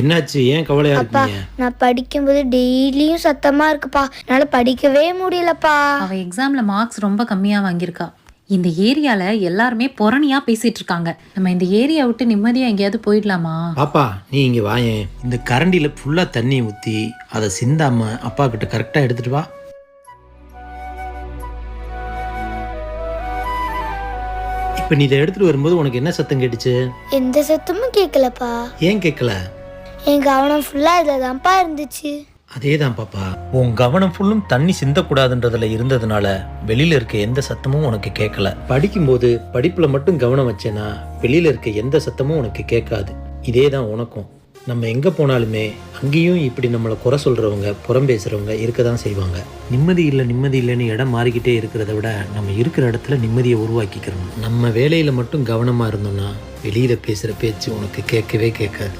என்னாச்சு? ஏன் கவலையா அப்பா இருக்கீங்க? நான் படிக்கும்போது டெய்லியும் சத்தமா இருக்குப்பா. என்னால படிக்கவே முடியலப்பா. அவ எக்ஸாம்ல மார்க்ஸ் ரொம்ப கம்மியா வாங்கியிருக்கா. இந்த ஏரியால எல்லாருமே புறணியா பேசிட்டு இருக்காங்க. நம்ம இந்த ஏரியா விட்டு நிம்மதியா எங்கேயாவது போயிடலாமா? பாப்பா நீ இங்க வாயேன் இந்த கரண்டில ஃபுல்லா தண்ணி ஊத்தி அதை சிந்தாம அப்பா கிட்ட கரெக்டா எடுத்துட்டு வா. இப்ப நீ இதை எடுத்துட்டு வரும்போது உனக்கு என்ன சத்தம் கேட்டுச்சு? எந்த சத்தமும் கேட்கலப்பா. ஏன் கேட்கல? என் கவனம் ஃபுல்லா இதுல தான்ப்பா இருந்துச்சு. அதேதான் பாப்பா உன் கவனம் ஃபுல்லும் தண்ணி சிந்தக்கூடாதுன்றதுல இருந்ததுனால வெளியில இருக்க எந்த சத்தமும் உனக்கு கேட்கல படிக்கும்போது படிப்புல மட்டும் கவனம் வச்சேனா வெளியில இருக்க எந்த சத்தமும் உனக்கு கேட்காது இதே தான் உனக்கும். நம்ம எங்க போனாலுமே அங்கேயும் இப்படி நம்மளை குறை சொல்றவங்க புறம் பேசுறவங்க இருக்க தான் செய்வாங்க. நிம்மதி இல்லை நிம்மதி இல்லைன்னு இடம் மாறிக்கிட்டே இருக்கிறத விட நம்ம இருக்கிற இடத்துல நிம்மதியை உருவாக்கிக்கிறோம் நம்ம வேலையில மட்டும் கவனமா இருந்தோம்னா வெளியில பேசுற பேச்சு உனக்கு கேட்கவே கேட்காது.